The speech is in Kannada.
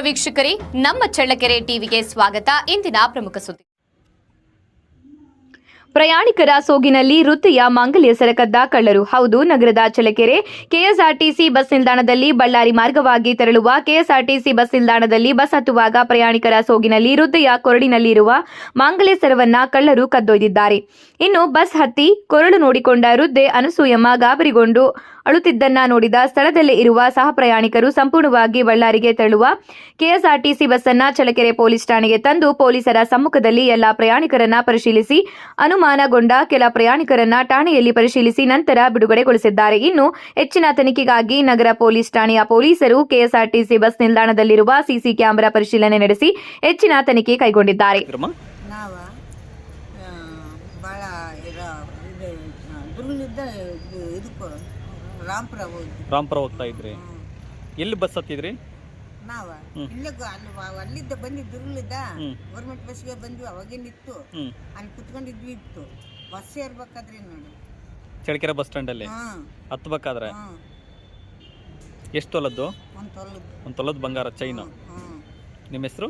ವೀಕ್ಷಕರೇ, ನಮ್ಮ ಚಳ್ಳಕೆರೆ ಟಿವಿಗೆ ಸ್ವಾಗತ. ಇಂದಿನ ಪ್ರಮುಖ ಸುದ್ದಿ. ಪ್ರಯಾಣಿಕರ ಸೋಗಿನಲ್ಲಿ ವೃತ್ತಿಯ ಮಾಂಗಲ್ಯ ಸರಕದ್ದ ಕಳ್ಳರು. ಹೌದು, ನಗರದ ಚಳ್ಳಕೆರೆ ಕೆಎಸ್ಆರ್ಟಿಸಿ ಬಸ್ ನಿಲ್ದಾಣದಲ್ಲಿ ಬಳ್ಳಾರಿ ಮಾರ್ಗವಾಗಿ ತೆರಳುವ ಕೆಎಸ್ಆರ್ಟಿಸಿ ಬಸ್ ನಿಲ್ದಾಣದಲ್ಲಿ ಬಸ್ ಹತ್ತುವಾಗ ಪ್ರಯಾಣಿಕರ ಸೋಗಿನಲ್ಲಿ ವೃತ್ತಿಯ ಕೊರಡಿನಲ್ಲಿರುವ ಮಾಂಗಲ್ಯ ಸರವನ್ನ ಕಳ್ಳರು ಕದ್ದೊಯ್ದಿದ್ದಾರೆ. ಇನ್ನು ಬಸ್ ಹತ್ತಿ ಕೊರಳು ನೋಡಿಕೊಂಡ ವೃದ್ಧೆ ಅನಸೂಯಮ್ಮ ಗಾಬರಿಗೊಂಡು ಅಳುತ್ತಿದ್ದನ್ನ ನೋಡಿದ ಸ್ಥಳದಲ್ಲೇ ಇರುವ ಸಹ ಪ್ರಯಾಣಿಕರು ಸಂಪೂರ್ಣವಾಗಿ ಬಳ್ಳಾರಿಗೆ ತೆರಳುವ ಕೆಎಸ್ಆರ್ಟಿಸಿ ಬಸ್ಸನ್ನ ಚಳಕೆರೆ ಪೊಲೀಸ್ ಠಾಣೆಗೆ ತಂದು ಪೊಲೀಸರ ಸಮ್ಮುಖದಲ್ಲಿ ಎಲ್ಲಾ ಪ್ರಯಾಣಿಕರನ್ನ ಪರಿಶೀಲಿಸಿ ಅನುಮಾನಗೊಂಡ ಕೆಲ ಪ್ರಯಾಣಿಕರನ್ನ ಠಾಣೆಯಲ್ಲಿ ಪರಿಶೀಲಿಸಿ ನಂತರ ಬಿಡುಗಡೆಗೊಳಿಸಿದ್ದಾರೆ. ಇನ್ನು ಹೆಚ್ಚಿನ ತನಿಖೆಗಾಗಿ ನಗರ ಪೊಲೀಸ್ ಠಾಣೆಯ ಪೊಲೀಸರು ಕೆಎಸ್ಆರ್ಟಿಸಿ ಬಸ್ ನಿಲ್ದಾಣದಲ್ಲಿರುವ ಸಿಸಿ ಕ್ಯಾಮೆರಾ ಪರಿಶೀಲನೆ ನಡೆಸಿ ಹೆಚ್ಚಿನ ತನಿಖೆ ಕೈಗೊಂಡಿದ್ದಾರೆ. ಇದ್ರಮ್ಮ ಭಾಳ ಇದು ದುರ್ಗಲಿದ್ದ ಇದಕ್ಕೆ ರಾಮ್ಪುರ ರಾಮ್ಪುರ ಹೋಗ್ತಾ ಇದ್ರಿ? ಎಲ್ಲಿ ಬಸ್ ಹತ್ತಿದ್ರಿ? ನಾವ. ಇಲ್ಲೇ ಗೊ- ಅಲ್ಲಿ ವ- ಅಲ್ಲಿದ್ದ ಬಂದಿ. ಗೌರ್ಮೆಂಟ್ ಬಸ್ಗೆ ಬಂದ್ವಿ ಅವಾಗೇನಿತ್ತು ಇತ್ತು? ಅಲ್ಲಿ ಕುತ್ಕೊಂಡಿದ್ವಿ ಇತ್ತು. ಬಸ್ ಸೇರ್ಬೇಕಾದ್ರಿ ನೋಡಿ ಚಳ್ಳಕೆರೆ ಬಸ್ ಸ್ಟ್ಯಾಂಡಲ್ಲಿ ಹಾಂ ಹತ್ಬೇಕಾದ್ರೆ? ಹಾಂ ಎಷ್ಟು ತೊಲದ್ದು? ಒಂದು ತೊಲದ್ದು. ಒಂದು ತೊಲದ ಬಂಗಾರ ಚೈನು ನಿಮ್ಮ ಹೆಸರು?